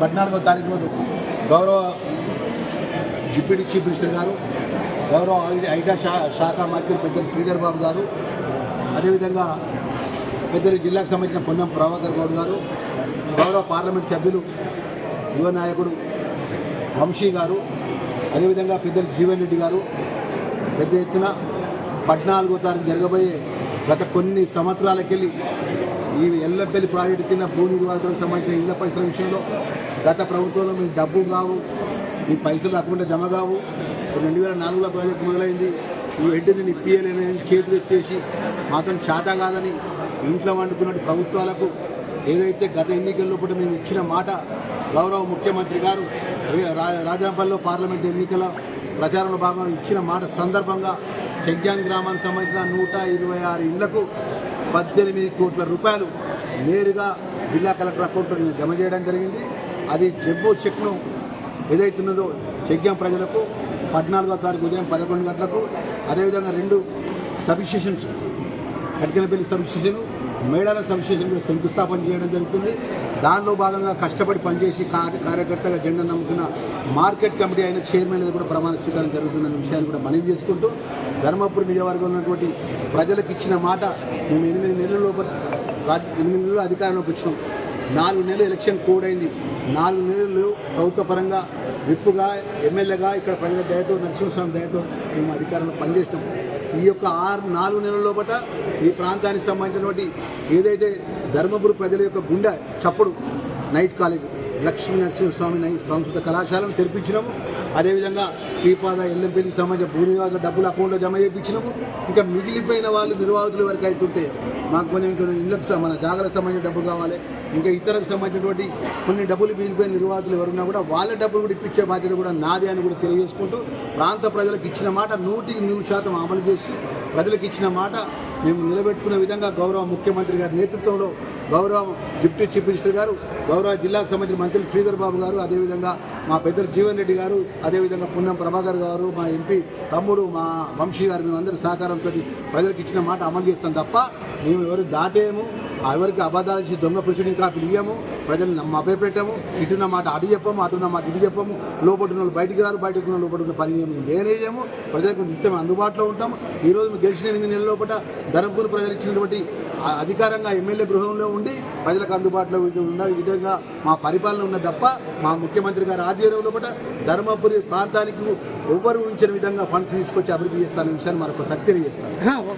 పద్నాలుగో తారీఖు రోజు గౌరవ డిప్యూటీ చీఫ్ మినిస్టర్ గారు గౌరవ ఐటా శా శాఖ మంత్రి పెద్దలు శ్రీధర్ బాబు గారు అదేవిధంగా పెద్దలు జిల్లాకు సంబంధించిన పొన్నం ప్రభాకర్ గౌడ్ గారు గౌరవ పార్లమెంట్ సభ్యులు యువ నాయకుడు వంశీ గారు అదేవిధంగా పెద్దలు జీవన్ రెడ్డి గారు. పెద్ద ఎత్తున పద్నాలుగో తారీఖు జరగబోయే గత కొన్ని సంవత్సరాలకెళ్ళి ఈ ఎల్లపల్లి ప్రాజెక్టు కింద భూ నిర్వాహకులకు సంబంధించిన ఇళ్ళ పైసల విషయంలో గత ప్రభుత్వంలో మీ డబ్బు కావు మీ పైసలు అకౌంట్లో జమ కావు. రెండు వేల నాలుగులో ప్రాజెక్టు మొదలైంది. నువ్వు వెంటనే నేను ఇప్పియలేనని చేతులు ఎత్తేసి మాత్రం చేత కాదని ఇంట్లో వండుకున్నట్టు ప్రభుత్వాలకు ఏదైతే గత ఎన్నికల్లో కూడా మేము ఇచ్చిన మాట గౌరవ ముఖ్యమంత్రి గారు రాజనపల్లిలో పార్లమెంట్ ఎన్నికల ప్రచారంలో భాగంగా ఇచ్చిన మాట సందర్భంగా చెగ్యాన్ గ్రామానికి సంబంధించిన నూట ఇరవై ఆరు ఇళ్ళకు పద్దెనిమిది కోట్ల రూపాయలు నేరుగా జిల్లా కలెక్టర్ అకౌంట్లో నేను జమ చేయడం జరిగింది. అది జబ్బో చెక్ను ఏదైతున్నదో చెక్యాం ప్రజలకు పద్నాలుగో తారీఖు ఉదయం పదకొండు గంటలకు. అదేవిధంగా రెండు substations Katkinapalli substation Medala substation శంకుస్థాపన చేయడం జరుగుతుంది. దానిలో భాగంగా కష్టపడి పనిచేసి కార్యకర్తగా జెండా నమ్ముకున్న మార్కెట్ కమిటీ అయిన చైర్మన్ కూడా ప్రమాణ స్వీకారం జరుగుతున్న విషయాన్ని కూడా మనవి చేసుకుంటూ ధర్మపురి నియోజకవర్గంలో ఉన్నటువంటి ప్రజలకు ఇచ్చిన మాట మేము ఎనిమిది నెలల లోపల ఎనిమిది నెలలు అధికారంలోకి వచ్చినాం. నాలుగు నెలలు ఎలక్షన్ కోడ్ అయింది నాలుగు నెలలు ప్రభుత్వ పరంగా విప్పుగా ఎమ్మెల్యేగా ఇక్కడ ప్రజల దయతో నరసింహస్వామి దయతో మేము అధికారంలో పనిచేసినాం. ఈ యొక్క ఆరు నాలుగు నెలల లోపల ఈ ప్రాంతానికి సంబంధించినటువంటి ఏదైతే ధర్మపురి ప్రజల యొక్క గుండె చప్పుడు నైట్ కాలేజ్ లక్ష్మీ నరసింహస్వామి సంస్కృత కళాశాలను తెరిపించినాము. అదేవిధంగా శ్రీపాద ఎల్లంపల్లికి సంబంధించిన భూ డబ్బులు అకౌంట్లో జమ చేయించినాము ఇంకా మిగిలిపోయిన వాళ్ళు నిర్వాహకుల వరకు అవుతుంటే మాకు కొంచెం కొన్ని ఇళ్ళకి మన జాగ్రత్త సంబంధించిన డబ్బులు కావాలి. ఇంకా ఇతరకు సంబంధించినటువంటి కొన్ని డబ్బులు మిగిలిపోయిన నిర్వాహకులు ఎవరున్నా కూడా వాళ్ళ డబ్బులు కూడా ఇప్పించే బాధ్యత కూడా నాదే అని కూడా తెలియజేసుకుంటూ ప్రాంత ప్రజలకు ఇచ్చిన మాట నూటికి నూరు శాతం అమలు చేసి ప్రజలకు ఇచ్చిన మాట మేము నిలబెట్టుకునే విధంగా గౌరవ ముఖ్యమంత్రి గారి నేతృత్వంలో గౌరవ డిప్యూటీ చీఫ్ మినిస్టర్ గారు గౌరవ జిల్లాకు సంబంధించిన మంత్రి శ్రీధర్ బాబు గారు అదేవిధంగా మా పెద్దలు జీవన్ రెడ్డి గారు అదేవిధంగా పున్నం ప్రభాకర్ గారు మా ఎంపీ తమ్ముడు మా వంశీ గారు మేమందరి సహకారంతో ప్రజలకు ఇచ్చిన మాట అమలు చేస్తాం తప్ప మేము ఎవరు దాటేము. ఎవరికి అబద్ధాలు ఇచ్చి దొంగ ప్రొసీడింగ్ ఇంకా ఇయ్యము. ప్రజలు నమ్మ అభయపెట్టము. ఇటున్న మాట అటు చెప్పము అటున్న మాట ఇటు చెప్పము. లోపల ఉన్న వాళ్ళు బయటికి రారు బయటకు ఉన్న లోపల ఉన్న పని లేనేయము నేనేయము. ప్రజలకు నిత్యం అందుబాటులో ఉంటాము. ఈరోజు గెలిచిన ఎనిమిది నెలల లోపల ధర్మపూర్ ప్రజలు ఇచ్చినటువంటి అధికారంగా ఎమ్మెల్యే గృహంలో ఉండి ప్రజలకు అందుబాటులో ఉన్న విధంగా మా పరిపాలన ఉన్న తప్ప మా ముఖ్యమంత్రి గారి ఆధ్వర్యంలో కూడా ధర్మపురి ప్రాంతానికి ఎవ్వరు ఉంచిన విధంగా ఫండ్స్ తీసుకొచ్చి అభివృద్ధి చేస్తాననే విషయాన్ని మరొకసారి తెలియజేస్తాను.